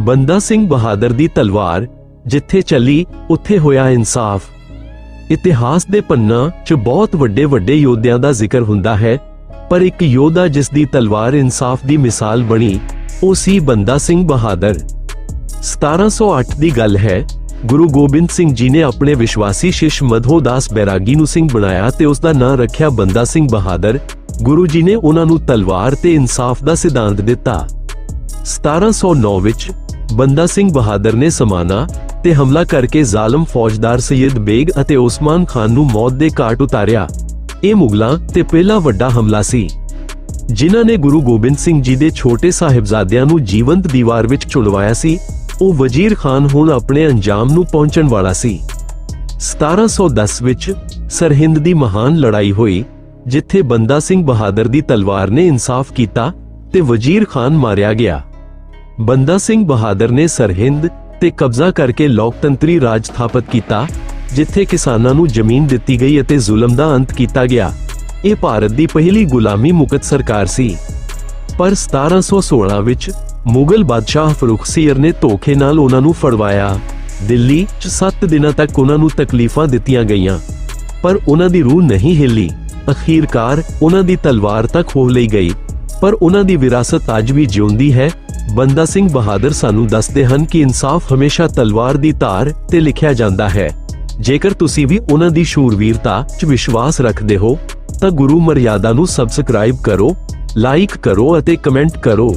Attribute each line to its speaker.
Speaker 1: ਬੰਦਾ ਸਿੰਘ ਬਹਾਦਰ ਦੀ ਤਲਵਾਰ ਜਿੱਥੇ ਚੱਲੀ, ਉੱਥੇ ਹੋਇਆ ਇਨਸਾਫ। ਇਤਿਹਾਸ ਦੇ ਪੰਨਾ 'ਚ ਬਹੁਤ ਵੱਡੇ ਵੱਡੇ ਯੋਧਿਆਂ ਦਾ ਜ਼ਿਕਰ ਹੁੰਦਾ ਹੈ, ਪਰ ਇੱਕ ਯੋਧਾ ਜਿਸ ਦੀ ਤਲਵਾਰ ਇਨਸਾਫ ਦੀ ਮਿਸਾਲ ਬਣੀ, ਉਹ ਸੀ ਬੰਦਾ ਸਿੰਘ ਬਹਾਦਰ। 1708 ਦੀ ਗੱਲ ਹੈ, ਗੁਰੂ ਗੋਬਿੰਦ ਸਿੰਘ ਜੀ ਨੇ ਆਪਣੇ ਵਿਸ਼ਵਾਸੀ ਸ਼ਿਸ਼ ਮਧੋਦਾਸ ਬੈਰਾਗੀ ਨੂੰ ਸਿੰਘ ਬਣਾਇਆ ਤੇ ਉਸ ਦਾ ਨਾਂ ਰੱਖਿਆ ਬੰਦਾ ਸਿੰਘ ਬਹਾਦਰ। ਗੁਰੂ ਜੀ ਨੇ ਉਹਨਾਂ ਨੂੰ ਤਲਵਾਰ ਤੇ ਇਨਸਾਫ ਦਾ ਸਿਧਾਂਤ ਦਿੱਤਾ। 1709 ਵਿੱਚ ਬੰਦਾ ਸਿੰਘ ਬਹਾਦਰ ਨੇ ਸਮਾਨਾ ਤੇ ਹਮਲਾ ਕਰਕੇ ਜ਼ਾਲਮ ਫੌਜਦਾਰ ਸੈਯਦ ਬੇਗ ਅਤੇ ਉਸਮਾਨ ਖਾਨ ਨੂੰ ਮੌਤ ਦੇ ਘਾਟ ਉਤਾਰਿਆ। ਇਹ ਮੁਗਲਾਂ ਤੇ ਪਹਿਲਾ ਵੱਡਾ ਹਮਲਾ ਸੀ, ਜਿਨ੍ਹਾਂ ਨੇ ਗੁਰੂ ਗੋਬਿੰਦ ਸਿੰਘ ਜੀ ਦੇ ਛੋਟੇ ਸਾਹਿਬਜ਼ਾਦਿਆਂ ਨੂੰ ਜੀਵੰਤ ਦੀਵਾਰ ਵਿੱਚ ਚੁਣਵਾਇਆ ਸੀ। ਉਹ ਵਜ਼ੀਰ ਖਾਨ ਹੁਣ ਆਪਣੇ ਅੰਜਾਮ ਨੂੰ ਪਹੁੰਚਣ ਵਾਲਾ ਸੀ। 1710 ਵਿੱਚ ਸਰਹਿੰਦ ਦੀ ਮਹਾਨ ਲੜਾਈ ਹੋਈ, ਜਿੱਥੇ ਬੰਦਾ ਸਿੰਘ ਬਹਾਦਰ ਦੀ ਤਲਵਾਰ ਨੇ ਇਨਸਾਫ ਕੀਤਾ ਤੇ ਵਜ਼ੀਰ ਖਾਨ ਮਾਰਿਆ ਗਿਆ। ਬੰਦਾ ਸਿੰਘ ਬਹਾਦਰ ਨੇ ਸਰਹਿੰਦ ਤੇ ਕਬਜ਼ਾ ਕਰਕੇ ਲੋਕਤੰਤਰੀ ਰਾਜ ਸਥਾਪਿਤ ਕੀਤਾ, ਜਿੱਥੇ ਕਿਸਾਨਾਂ ਨੂੰ ਜ਼ਮੀਨ ਦਿੱਤੀ ਗਈ ਅਤੇ ਜ਼ੁਲਮ ਦਾ ਅੰਤ ਕੀਤਾ ਗਿਆ। ਇਹ ਭਾਰਤ ਦੀ ਪਹਿਲੀ ਗੁਲਾਮੀ ਮੁਕਤ ਸਰਕਾਰ ਸੀ। ਪਰ 1716 ਵਿੱਚ ਮੁਗਲ ਬਾਦਸ਼ਾਹ ਫਰੁਖਸੀਰ ਨੇ ਧੋਖੇ ਨਾਲ ਉਹਨਾਂ ਨੂੰ ਫੜਵਾਇਆ। ਦਿੱਲੀ 'ਚ 7 ਦਿਨਾਂ ਤੱਕ ਉਹਨਾਂ ਨੂੰ ਤਕਲੀਫਾਂ ਦਿੱਤੀਆਂ ਗਈਆਂ। ਪਰ ਉਹਨਾਂ ਦੀ ਰੂਹ ਨਹੀਂ ਹਿੱਲੀ। ਅਖੀਰਕਾਰ ਉਹਨਾਂ ਦੀ ਤਲਵਾਰ ਤੱਕ ਹੋ ਲਈ ਗਈ। ਪਰ ਉਹਨਾਂ ਦੀ ਵਿਰਾਸਤ ਅੱਜ ਵੀ ਜਿਉਂਦੀ ਹੈ। ਬੰਦਾ ਸਿੰਘ ਬਹਾਦਰ ਸਾਨੂੰ ਦੱਸਦੇ ਹਨ ਕਿ ਇਨਸਾਫ ਹਮੇਸ਼ਾ ਤਲਵਾਰ ਦੀ ਧਾਰ ਤੇ ਲਿਖਿਆ ਜਾਂਦਾ ਹੈ। ਜੇਕਰ ਤੁਸੀਂ ਵੀ ਉਹਨਾਂ ਦੀ ਸ਼ੂਰਵੀਰਤਾ 'ਚ ਵਿਸ਼ਵਾਸ ਰੱਖਦੇ ਹੋ, ਤਾਂ ਗੁਰੂ ਮਰਿਆਦਾ ਨੂੰ ਸਬਸਕ੍ਰਾਈਬ ਕਰੋ, ਲਾਈਕ ਕਰੋ ਅਤੇ ਕਮੈਂਟ ਕਰੋ।